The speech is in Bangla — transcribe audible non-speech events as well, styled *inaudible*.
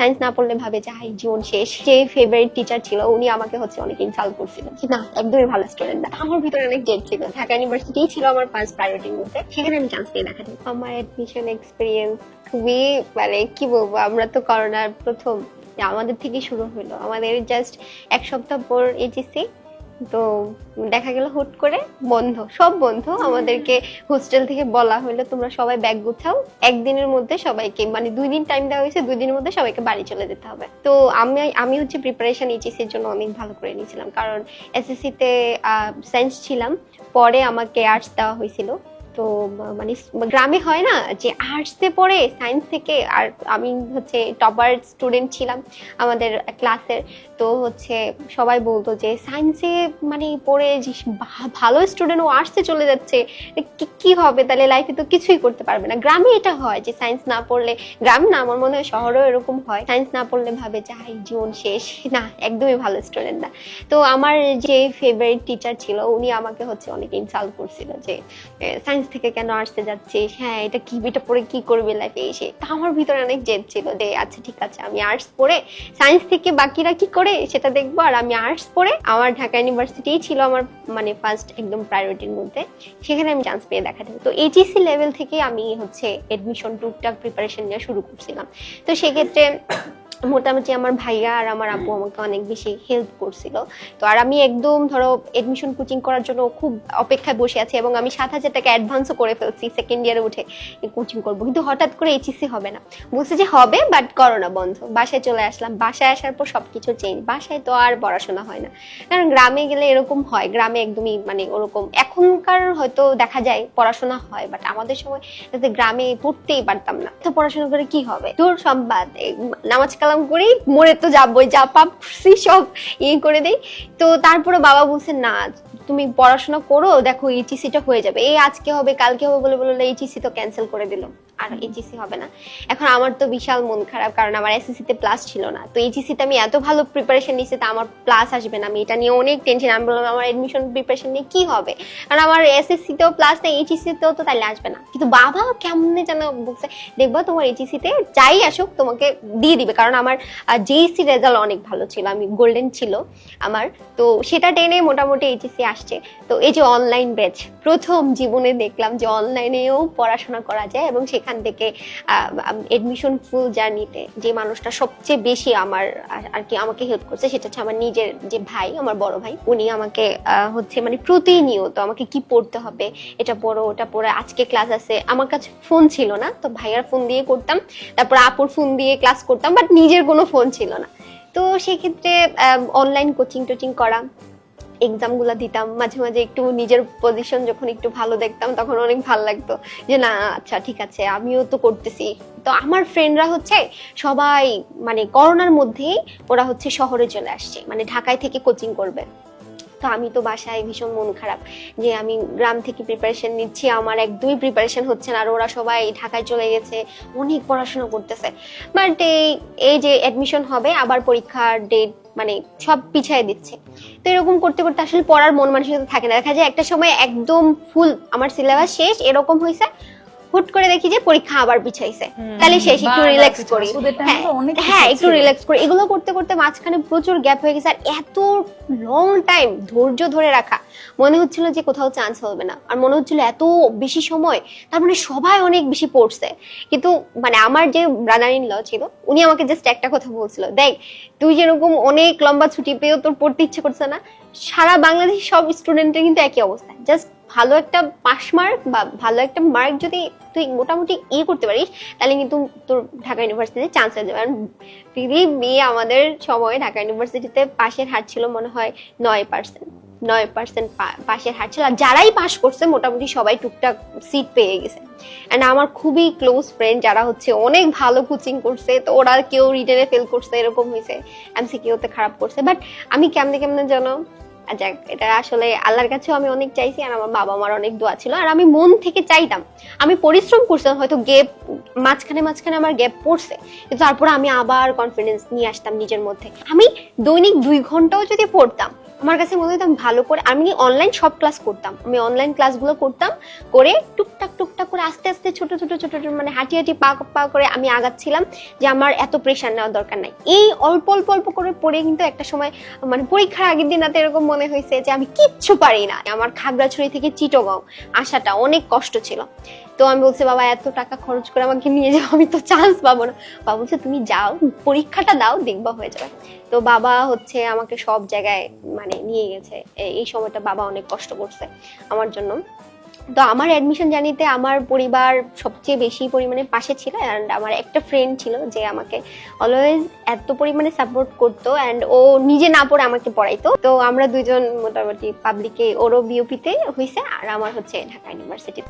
সায়েন্স না পড়লে ভাবে যে, হাই, জীবন শেষ। যে ফেভারিট টিচার ছিল, উনি আমাকে হচ্ছে অনেক ইনসাল্ট করছিল। না, একদমই ভালো স্টুডেন্ট না। আমার ভিতরে অনেক ডেট ছিল। ঢাকা ইউনিভার্সিটি ছিল আমার ফার্স্ট প্রায়োরিটির মধ্যে সেখানে আমি চান্স পেয়ে দেখা আমার অ্যাডমিশন এক্সপিরিয়েন্স খুবই মানে কি বলব, আমরা তো করোনার প্রথম, আমাদের থেকে শুরু হলো। আমাদের জাস্ট এক সপ্তাহ পর এইচএসসি তো দেখা গেল হুট করে বন্ধ, সব বন্ধ। আমাদেরকে হোস্টেল থেকে বলা হলো, তোমরা সবাই ব্যাগ গুছাও। একদিনের মধ্যে সবাইকে মানে দুই দিন টাইম দেওয়া হয়েছে, দুই দিনের মধ্যে সবাইকে বাড়ি চলে যেতে হবে। তো আমি আমি হচ্ছে প্রিপারেশন এইচএসসির জন্য অনেক ভালো করে নিয়েছিলাম, কারণ এসএসসিতে সায়েন্স ছিলাম। পরে আমাকে আর্টস দেওয়া হয়েছিল। তো মানে গ্রামে হয় না যে আর্টসে পড়ে সায়েন্স থেকে, আর আমি হচ্ছে টপার স্টুডেন্ট ছিলাম আমাদের ক্লাসের তো হচ্ছে সবাই বলতো যে সায়েন্সে মানে পড়ে যে ভালো স্টুডেন্ট ও আর্টসে চলে যাচ্ছে কি- হবে? তাহলে লাইফে তো কিছুই করতে পারবে না। গ্রামে এটা হয় যে সায়েন্স না পড়লে, গ্রাম না, আমার মনে হয় শহরেও এরকম হয়। সায়েন্স না পড়লে ভাবে যে হাই জীবন শেষ। *laughs* না, একদমই ভালো স্টুডেন্ট না। তো আমার যে ফেভারিট টিচার ছিল, উনি আমাকে হচ্ছে অনেক ইনসাল্ট করছিল যে সায়েন্স থেকে কেন আর্টসে যাচ্ছিস? হ্যাঁ এটা কি, এটা পড়ে কি করবে লাইফে এসে তা আমার ভিতরে অনেক জেদ ছিল যে আচ্ছা ঠিক আছে, আমি আর্টস পড়ে সায়েন্স থেকে বাকিরা কি করে? সেটা দেখব, আর আমি আর্টস পড়ে আমার ঢাকা ইউনিভার্সিটি ছিল আমার মানে ফার্স্ট একদম প্রায়োরিটির মধ্যে, সেখানে আমি চান্স পেয়ে দেখা দেবো। তো এইচএসসি লেভেল থেকে আমি হচ্ছে এডমিশন টুকটাক প্রিপারেশন নেওয়া শুরু করছিলাম। তো সেক্ষেত্রে মোটামুটি আমার ভাইয়া আর আমার আপু আমাকে অনেক বেশি হেল্প করছিল। তো আর আমি একদম ধরো এডমিশন কোচিং করার জন্য খুব অপেক্ষায় বসে আছি এবং আমি সাত হাজার টাকা অ্যাডভান্সও করে ফেলছি সেকেন্ড ইয়ারে উঠে কোচিং করব। কিন্তু হঠাৎ করে এইচএসসি হবে না। বলছে যে হবে বাট করোনা বন্ধ। বাসায় চলে আসলাম। বাসায় আসার পর সবকিছু চেঞ্জ বাসায় তো আর পড়াশোনা হয় না। কারণ গ্রামে গেলে এরকম হয়। গ্রামে একদমই মানে ওরকম। এখনকার হয়তো দেখা যায় পড়াশোনা হয় বাট আমাদের সময় যাতে গ্রামে পড়তেই পারতাম না। তো পড়াশোনা করে কি হবে? দূর সম্বাদ নামাজ কালাম করি মরে তো যাবোই, যা পাপছি সব ইয়ে করে দেই। তো তারপরে বাবা বলছে, না, তুমি পড়াশোনা করো, দেখো এইচএসিটা হয়ে যাবে। এই আজকে হবে, কালকে হবে বলে বলে এইচএসি তো ক্যান্সেল করে দিল। আর এইচএসি হবে না। এখন আমার তো বিশাল মন খারাপ, কারণ আমার এসএসসি তে প্লাস ছিল না। তো এইচএসসি তে আমি এত ভালো প্রিপারেশন নিয়েছি তা আমার প্লাস আসবে না। আমি এটা নিয়ে অনেক টেনশন আমি বললাম, আমার এডমিশন প্রিপারেশন নিয়ে কি হবে? কারণ আমার এসএসসি তেও প্লাস নেই এইচএসসি তেও তো তাহলে আসবে না। কিন্তু বাবা কেমনে যেন বলছে, দেখবা তোমার এইচএসসি তে যাই আসুক, তোমাকে দিয়ে দিবে। কারণ আমার জেইসি রেজাল্ট অনেক ভালো ছিল, আমি গোল্ডেন ছিল আমার। তো সেটা টেনে মোটামুটি এইচএসসি আসছে। তো এই যে অনলাইন ব্যাচ প্রথম জীবনে দেখলাম যে অনলাইনেও পড়াশোনা করা যায় এবং সেখান থেকে এডমিশন ফুল জার্নিতে যে মানুষটা সবচেয়ে বেশি আমার, আর কি আমাকে হেল্প করছে সেটা হচ্ছে আমার নিজের যে ভাই, আমার বড় ভাই। উনি আমাকে হচ্ছে মানে প্রতিনিয়ত আমাকে কি পড়তে হবে, এটা পড়ো, ওটা পড়ে, আজকে ক্লাস আছে। আমার কাছে ফোন ছিল না, তো ভাইয়ার ফোন দিয়ে করতাম। তারপর আপুর ফোন দিয়ে ক্লাস করতাম বাট নিজের কোনো ফোন ছিল না। তো সেক্ষেত্রে অনলাইন কোচিং টোচিং করা এক্সামগুলা দিতাম, মাঝে মাঝে একটু নিজের পজিশন যখন একটু ভালো দেখতাম, তখন অনেক ভালো লাগতো। যে না আচ্ছা ঠিক আছে, আমিও তো করতেছি। তো আমার ফ্রেন্ডরা হচ্ছে সবাই মানে করোনার মধ্যেই ওরা হচ্ছে শহরে চলে আসছে মানে ঢাকায় থেকে কোচিং করবে। তো আমি তো বাসায় ভীষণ মন খারাপ যে আমি গ্রাম থেকে প্রিপারেশন নিচ্ছি, আমার একদমই প্রিপারেশন হচ্ছে না, আর ওরা সবাই ঢাকায় চলে গেছে, অনেক পড়াশোনা করতেছে। বাট এই এই যে অ্যাডমিশন হবে, আবার পরীক্ষার ডেট মানে সব পিছিয়ে দিচ্ছে। তো এরকম করতে করতে আসলে পড়ার মন মানসিকতা থাকে না। দেখা যায় একটা সময় একদম ফুল আমার সিলেবাস শেষ, এরকম হয়েছে হুট করে দেখি যে পরীক্ষা আবার পিছাইছে। তাহলে শেষ একটু রিল্যাক্স করি। হ্যাঁ, হ্যাঁ একটু রিল্যাক্স করি। এগুলো করতে করতে মাঝখানে প্রচুর গ্যাপ হয়ে গেছে। আর এত লং টাইম ধৈর্য ধরে রাখা। মনে হচ্ছিল যে কোথাও চান্স হবে না। আর মনে হচ্ছিল এত বেশি সময় তার মানে সবাই অনেক বেশি পড়ছে। কিন্তু মানে আমার যে ব্রাদার ইন ল ছিল উনি আমাকে জাস্ট একটা কথা বলছিল দেখ তুই যেরকম অনেক লম্বা ছুটি পেয়েও তোর পড়তে ইচ্ছে করছে না সারা বাংলাদেশ সব স্টুডেন্টের কিন্তু একই অবস্থা। জাস্ট ভালো একটা পাস মার্ক বা ভালো একটা মার্ক যদি তুই মোটামুটি ইয়ে করতে পারিস, তাহলে কিন্তু তোর ঢাকা ইউনিভার্সিটিতে চান্স যাবে। কারণ দিদি, মেয়ে আমাদের সময় ঢাকা ইউনিভার্সিটিতে পাশের হার ছিল মনে হয় নয় পার্সেন্ট নয় পার্সেন্ট পাশের হার ছিল। আর যারাই পাস করছে, মোটামুটি সবাই টুকটাক সিট পেয়ে গেছে। অ্যান্ড আমার খুবই ক্লোজ ফ্রেন্ড যারা হচ্ছে অনেক ভালো কোচিং করছে, তো ওরা কেউ রিটেনে ফেল করছে, এরকম হয়েছে। এমসিকিউতে খারাপ করছে। বাট আমি কেমনে কেমনে যেন যাক, এটা আসলে আল্লাহর কাছেও আমি অনেক চাইছি আর আমার বাবা মার অনেক দোয়া ছিল আর আমি মন থেকে চাইতাম। আমি পরিশ্রম করছিলাম, হয়তো গ্যাপ মাঝখানে মাঝখানে আমার গ্যাপ পড়ছে। কিন্তু তারপরে আমি আবার কনফিডেন্স নিয়ে আসতাম নিজের মধ্যে। আমি দৈনিক দুই ঘন্টাও যদি পড়তাম আমার কাছে মনে হতো আমি ভালো করে, আমি অনলাইন সব ক্লাস করতাম। আমি অনলাইন ক্লাসগুলো করতাম, করে টুকটাক টুকটাক করে আস্তে আস্তে ছোট ছোট ছোট ছোট মানে হাঁটি হাঁটি, পা পা করে আমি আগাচ্ছিলাম যে আমার এত প্রেশার নেওয়ার দরকার নাই। এই অল্প অল্প অল্প করে পড়ে কিন্তু একটা সময় মানে পরীক্ষার আগের দিন রাতে এরকম মনে হয়েছে যে আমি কিচ্ছু পারি না। আমার খাগড়াছড়ি থেকে চিটগাঁও আসাটা অনেক কষ্ট ছিল। তো আমি বলছি, বাবা, এত টাকা খরচ করে আমাকে নিয়ে যাও, আমি তো চান্স পাবো না। বাবা বলছে, তুমি যাও, পরীক্ষাটা দাও, দেখবা হয়ে যাবে। তো বাবা হচ্ছে আমাকে সব জায়গায় মানে নিয়ে গেছে। এই সময়টা বাবা অনেক কষ্ট করছে আমার জন্য। তো আমার অ্যাডমিশন জানিতে আমার পরিবার সবচেয়ে বেশি পরিমাণে পাশে ছিল অ্যান্ড আমার একটা ফ্রেন্ড ছিল যে আমাকে অলওয়েজ এত পরিমাণে সাপোর্ট করতো অ্যান্ড ও নিজে না পড়ে আমাকে পড়াইতো। তো আমরা দুজন মোটামুটি পাবলিকে ওরও বিওপিতে হয়েছে আর আমার হচ্ছে ঢাকা ইউনিভার্সিটিতে